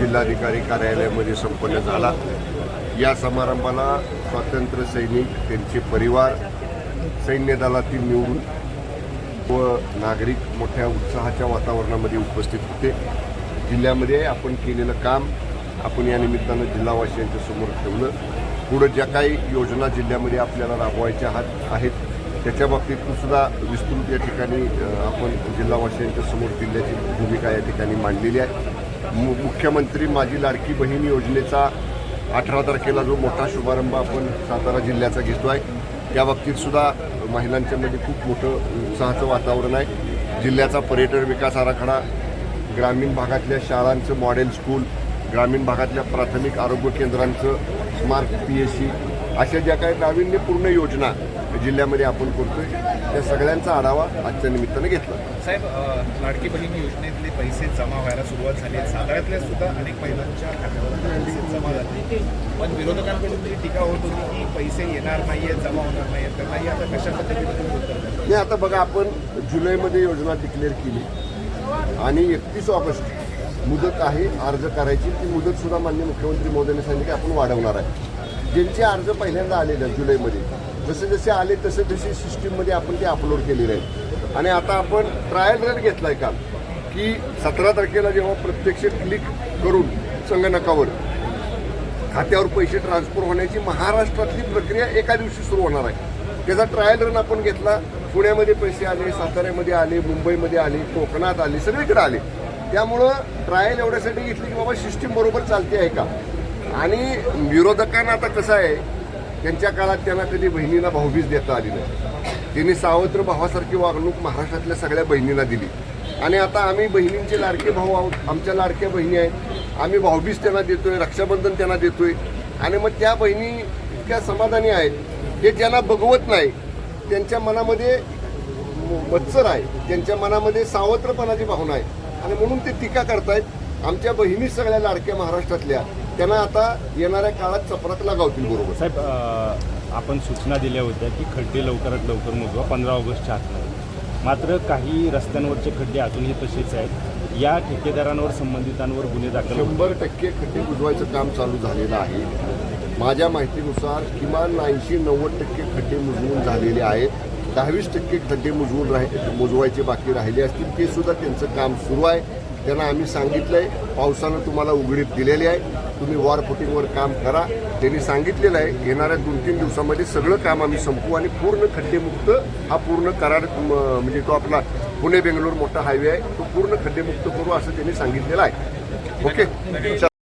जिल्हाधिकारी कार्यालयामध्ये संपन्न झाला. या समारंभाला स्वातंत्र्य सैनिक त्यांचे परिवार सैन्य दलातील निवडून व नागरिक मोठ्या उत्साहाच्या वातावरणामध्ये उपस्थित होते. जिल्ह्यामध्ये आपण केलेलं काम आपण या निमित्तानं जिल्हावासियांच्या समोर ठेवलं. पुढं ज्या काही योजना जिल्ह्यामध्ये आपल्याला राबवायच्या आहात आहेत त्याच्या बाबतीत सुद्धा विस्तृत या ठिकाणी आपण जिल्हावासियांच्या समोर जिल्ह्याची भूमिका या ठिकाणी मांडलेली आहे. मुख्यमंत्री माझी लाडकी बहीण योजनेचा अठरा तारखेला जो मोठा शुभारंभ आपण सातारा जिल्ह्याचा घेतो आहे त्या बाबतीतसुद्धा महिलांच्यामध्ये खूप मोठं उत्साहाचं वातावरण आहे. जिल्ह्याचा पर्यटन विकास आराखडा ग्रामीण भागातल्या शाळांचं मॉडेल स्कूल ग्रामीण भागातल्या प्राथमिक आरोग्य केंद्रांचं स्मार्ट पी एस सी अशा ज्या काही नाविन्यपूर्ण योजना जिल्ह्यामध्ये आपण करतोय त्या सगळ्यांचा आढावा आजच्या निमित्तानं घेतला. साहेब लाडकी बहीण योजनेतले पैसे जमा व्हायला सुरुवात झाली आहे. साताऱ्यातल्या सुद्धा अनेक महिलांच्या खात्यावर जमा झाले पण विरोधकांकडून तरी टीका होत होती की पैसे येणार नाहीयेत जमा होणार नाहीयेत. तर नाही आता कशा पद्धतीने? नाही आता बघा आपण जुलैमध्ये योजना डिक्लेअर केली. आणि एकतीस ऑगस्ट मुदत आहे अर्ज करायची. ती मुदत सुद्धा मान्य मुख्यमंत्री मोदींनी सांगितली की आपण वाढवणार आहे. ज्यांचे अर्ज पहिल्यांदा आलेले आहेत जुलैमध्ये जसे जसे आले तसे तसे सिस्टीममध्ये आपण ते अपलोड केलेले आहेत. आणि आता आपण ट्रायल रन घेतला आहे काल की सतरा तारखेला जेव्हा प्रत्यक्ष क्लिक करून संगणकावर खात्यावर पैसे ट्रान्सफर होण्याची महाराष्ट्रातली प्रक्रिया एका दिवशी सुरू होणार आहे. त्याचा ट्रायल रन आपण घेतला. पुण्यामध्ये पैसे आले साताऱ्यामध्ये आले मुंबईमध्ये आले कोकणात आले सगळीकडे आले. त्यामुळं ट्रायल एवढ्यासाठी घेतली की बाबा सिस्टीम बरोबर चालते आहे का? आणि विरोधकांना आता कसं आहे त्यांच्या काळात त्यांना कधी बहिणीला भाऊबीज देता आली नाही. त्यांनी सावत्र भावासारखी वागणूक महाराष्ट्रातल्या सगळ्या बहिणींना दिली. आणि आता आम्ही बहिणींचे लाडके भाऊ आहोत. आमच्या लाडक्या बहिणी आहेत. आम्ही भाऊबीज त्यांना देतोय रक्षाबंधन त्यांना देतोय. आणि मग त्या बहिणी इतक्या समाधानी आहेत हे ज्यांना बघवत नाही त्यांच्या मनामध्ये मत्सर आहे. त्यांच्या मनामध्ये सावत्रपणाची भावना आहे. आणि म्हणून ते टीका करतायत आमच्या बहिणी सगळ्या लाडक्या महाराष्ट्रातल्या त्यांना आता येणाऱ्या काळात चपरात लगावतील बरोबर. साहेब आपण सूचना दिल्या होत्या की खड्डे लवकरात लवकर मोजवा पंधरा ऑगस्टच्या आतमध्ये. मात्र काही रस्त्यांवरचे खड्डे अजूनही तसेच आहेत. या ठेकेदारांवर संबंधितांवर गुन्हे दाखल शंभर टक्के खड्डे बुजवायचं काम चालू झालेलं आहे. माझ्या माहितीनुसार किमान ऐंशी नव्वद टक्के खड्डे मुजवून झालेले आहेत. दहावीस टक्के खड्डे मुजवून राहि मोजवायचे बाकी राहिले असतील ते सुद्धा त्यांचं काम सुरू आहे. त्यांना आम्ही सांगितलंय पावसानं तुम्हाला उघडीप दिलेली आहे तुम्ही वॉर फुटिंगवर काम करा. त्यांनी सांगितलेलं आहे येणाऱ्या दोन तीन दिवसामध्ये सगळं काम आम्ही संपवू आणि पूर्ण खड्डेमुक्त हा पूर्ण करार म्हणजे तो आपला पुणे बेंगलोर मोठा हायवे आहे तो पूर्ण खड्डेमुक्त करू असं त्यांनी सांगितलेलं आहे. ओके?